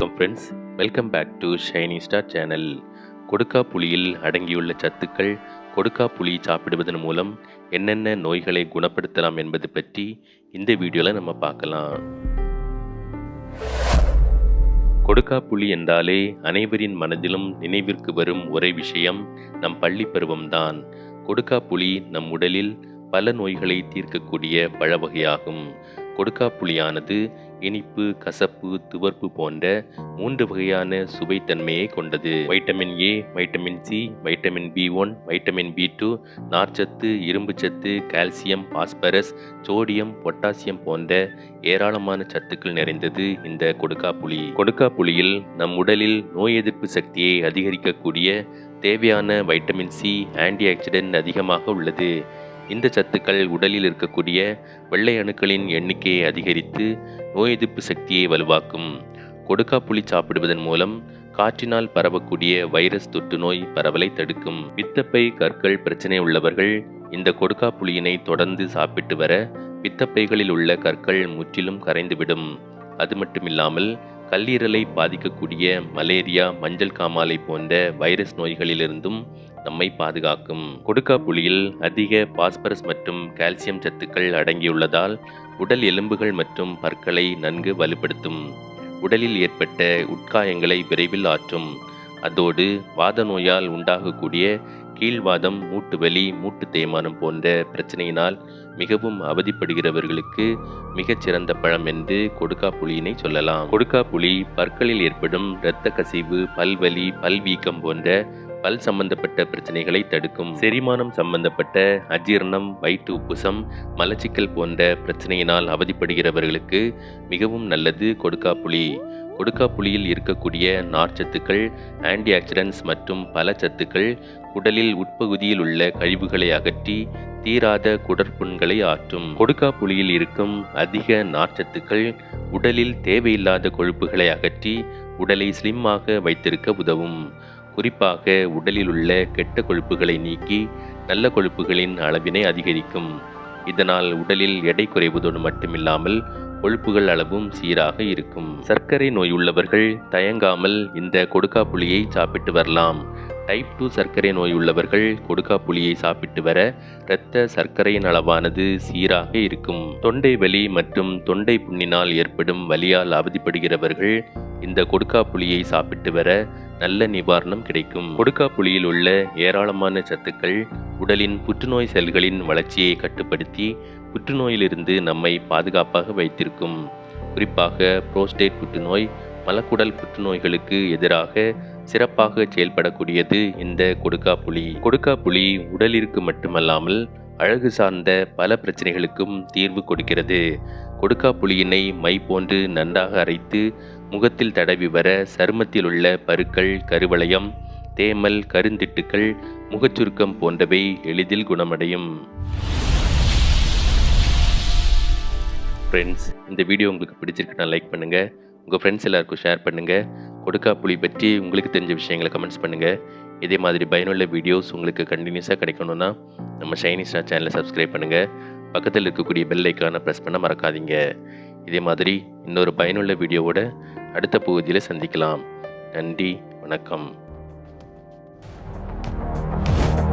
வணக்கம் friends welcome back to shiny star channel கொடுக்கா புளியில் அடங்கியுள்ள சத்துக்கள் கொடுக்கா புளி சாப்பிடுவதன் மூலம் என்னென்ன நோய்களை குணப்படுத்தலாம் என்பது பற்றி இந்த வீடியோவில் நம்ம பார்க்கலாம். கொடுக்கா புளி என்றாலே அனைவரின் மனதிலும் நினைவிற்கு வரும் ஒரே விஷயம் நம் பள்ளி பருவம்தான் கொடுக்கா புளி நம் உடலில் பல நோய்களை தீர்க்கக்கூடிய பழ வகையாகும். கொடுக்காப்புளியானது இனிப்பு கசப்பு துவர்ப்பு போன்ற மூன்று வகையான சுவைத்தன்மையை கொண்டது. Vitamin A vitamin C vitamin B one vitamin B two நார்ச்சத்து இரும்புச்சத்து கால்சியம் பாஸ்பரஸ் சோடியம் பொட்டாசியம் போன்ற ஏராளமான சத்துக்கள் நிறைந்தது இந்த கொடுக்காப்புளி. கொடுக்காப்புளியில் நம் உடலில் நோய் எதிர்ப்பு சக்தியை அதிகரிக்கக்கூடிய தேவையான வைட்டமின் சி ஆன்டி ஆக்சிடென்ட் அதிகமாக உள்ளது. இந்த சத்துக்கள் உடலில் இருக்கக்கூடிய வெள்ளை அணுக்களின் எண்ணிக்கையை அதிகரித்து நோய் எதிர்ப்பு சக்தியை வலுவாக்கும். கொடுக்காப்புளி சாப்பிடுவதன் மூலம் காற்றினால் பரவக்கூடிய வைரஸ் தொற்று நோய் பரவலை தடுக்கும். பித்தப்பை கற்கள் பிரச்சனை உள்ளவர்கள் இந்த கொடுக்காப்புளியினை தொடர்ந்து சாப்பிட்டு வர பித்தப்பைகளில் உள்ள கற்கள் முற்றிலும் கரைந்துவிடும். அது மட்டுமில்லாமல் கல்லீரலை பாதிக்கக்கூடிய மலேரியா மஞ்சள் காமாலை போன்ற வைரஸ் நோய்களிலிருந்தும் நம்மை பாதுகாக்கும். கொடுக்கா புளியில் அதிக பாஸ்பரஸ் மற்றும் கால்சியம் சத்துக்கள் அடங்கியுள்ளதால் உடல் எலும்புகள் மற்றும் பற்களை நன்கு வலுப்படுத்தும். உடலில் ஏற்பட்ட உட்காயங்களை விரைவில் ஆற்றும். அதோடு வாத நோயால் உண்டாகக்கூடிய கீழ்வாதம் மூட்டு வலி மூட்டு தேய்மானம் போன்ற பிரச்சனையினால் மிகவும் அவதிப்படுகிறவர்களுக்கு மிகச்சிறந்த பழம் என்று கொடுக்கா புலியினை சொல்லலாம். கொடுக்கா புலி பற்களில் ஏற்படும் இரத்த கசிவு பல்வலி பல்வீக்கம் போன்ற பல் சம்பந்தப்பட்ட பிரச்சனைகளை தடுக்கும். செரிமானம் சம்பந்தப்பட்ட அஜீரணம் வயிற்று உப்புசம் மலச்சிக்கல் போன்ற பிரச்சனையினால் அவதிப்படுகிறவர்களுக்கு மிகவும் நல்லது கொடுக்கா புலி கொடுக்கா புளியில் இருக்கக்கூடிய நார்ச்சத்துக்கள் ஆன்டி ஆக்சிடென்ட்ஸ் மற்றும் பல சத்துக்கள் உடலில் உட்பகுதியில் உள்ள கழிவுகளை அகற்றி தீராத குடற்புண்களை ஆற்றும். கொடுக்கா புளியில் இருக்கும் அதிக நார்ச்சத்துக்கள் உடலில் தேவையில்லாத கொழுப்புகளை அகற்றி உடலை ஸ்லிம்மாக வைத்திருக்க உதவும். குறிப்பாக உடலில் உள்ள கெட்ட கொழுப்புகளை நீக்கி நல்ல கொழுப்புகளின் அளவினை அதிகரிக்கும். இதனால் உடலில் எடை குறைவதோடு மட்டுமில்லாமல் கொழுப்புகள் அளவும் சீராக இருக்கும். சர்க்கரை நோய் உள்ளவர்கள் தயங்காமல் இந்த கொடுக்கா புளியை சாப்பிட்டு வரலாம். டைப் டூ சர்க்கரை நோய் உள்ளவர்கள் கொடுக்கா புளியை சாப்பிட்டு வர இரத்த சர்க்கரையின் அளவானது சீராக இருக்கும். தொண்டை வலி மற்றும் தொண்டை புண்ணினால் ஏற்படும் வலியால் அவதிப்படுகிறவர்கள் இந்த கொடுக்கா புளியை சாப்பிட்டு வர நல்ல நிவாரணம் கிடைக்கும். கொடுக்கா புளியில் உள்ள ஏராளமான சத்துக்கள் உடலின் புற்றுநோய் செல்களின் வளர்ச்சியை கட்டுப்படுத்தி புற்றுநோயிலிருந்து நம்மை பாதுகாப்பாக வைத்திருக்கும். குறிப்பாக புரோஸ்டேட் புற்றுநோய் மலக்குடல் புற்றுநோய்களுக்கு எதிராக சிறப்பாக செயல்படக்கூடியது இந்த கொடுக்கா புளி கொடுக்கா புளி உடலிற்கு மட்டுமல்லாமல் அழகு சார்ந்த பல பிரச்சனைகளுக்கும் தீர்வு கொடுக்கிறது. கொடுக்கா புளியினை மை போன்று நன்றாக அரைத்து முகத்தில் தடவி வர சருமத்தில் உள்ள பருக்கள் கருவளையம் தேமல் கருந்திட்டுக்கள் முகச்சுருக்கம் போன்றவை எளிதில் குணமடையும். ஃப்ரெண்ட்ஸ் இந்த வீடியோ உங்களுக்கு பிடிச்சிருக்குன்னா லைக் பண்ணுங்கள் உங்கள் ஃப்ரெண்ட்ஸ் எல்லாருக்கும் ஷேர் பண்ணுங்கள் கொடுக்கா புளி பற்றி உங்களுக்கு தெரிஞ்ச விஷயங்களை கமெண்ட்ஸ் பண்ணுங்கள் இதே மாதிரி பயனுள்ள வீடியோஸ் உங்களுக்கு கண்டினியூஸாக கிடைக்கணும்னா நம்ம ஷைனி ஸ்டார் சேனலை சப்ஸ்கிரைப் பண்ணுங்கள் பக்கத்தில் இருக்கக்கூடிய பெல் ஐக்கானை ப்ரெஸ் பண்ண மறக்காதீங்க. இதே மாதிரி இன்னொரு பயனுள்ள வீடியோவோட அடுத்த பகுதியில் சந்திக்கலாம். நன்றி வணக்கம்.